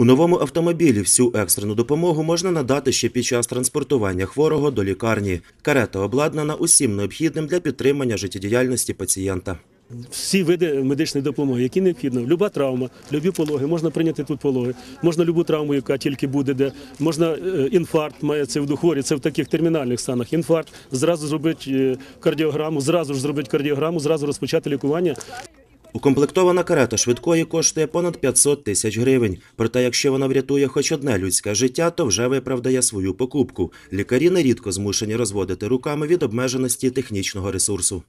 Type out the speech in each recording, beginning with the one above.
У новому автомобілі всю екстрену допомогу можна надати ще під час транспортування хворого до лікарні. Карета обладнана усім необхідним для підтримання життєдіяльності пацієнта. всі види медичної допомоги, які необхідно. Люба травма, любі пологи, можна прийняти тут пологи, можна любу травму, яка тільки буде, де можна е, інфаркт, має це в хворі, це в таких термінальних станах. Інфаркт, зразу зробити е, кардіограму, зразу ж зробити кардіограму, зразу розпочати лікування. Укомплектована карета швидкої коштує понад 500 тисяч гривень. Проте, якщо вона врятує хоч одне людське життя, то вже виправдає свою покупку. Лікарі нерідко змушені розводити руками від обмеженості технічного ресурсу.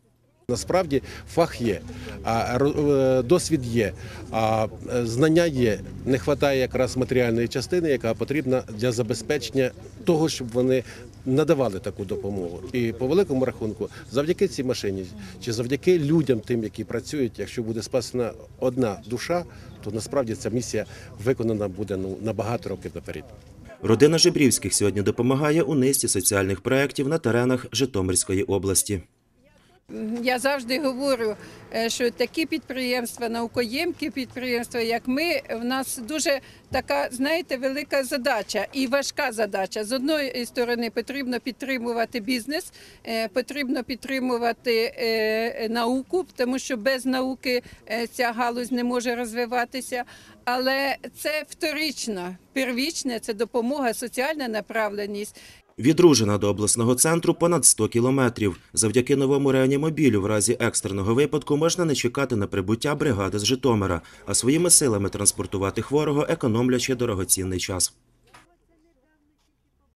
Насправді фах є, е, досвід є, а е, знання є. Не вистачає якраз матеріальної частини, яка потрібна для забезпечення того, щоб вони надавали таку допомогу. І по великому рахунку, завдяки цій машині чи завдяки людям, тим, які працюють, якщо буде спасена одна душа, то насправді ця місія виконана буде ну на багато років наперед. Родина Жебрівських сьогодні допомагає у низці соціальних проєктів на теренах Житомирської області. Я завжди говорю, що такі підприємства, наукоємкі підприємства, як ми, в нас дуже така, знаєте, велика задача і важка задача. З одної сторони потрібно підтримувати бізнес, е, потрібно підтримувати е, науку, тому що без науки е, ця галузь не може розвиватися. Але це вторично, первічне це допомога, соціальна направленість. Від Ружина до обласного центру понад 100 кілометрів. Завдяки новому реанімобілю в разі екстреного випадку можна не чекати на прибуття бригади з Житомира, а своїми силами транспортувати хворого, економлячи дорогоцінний час.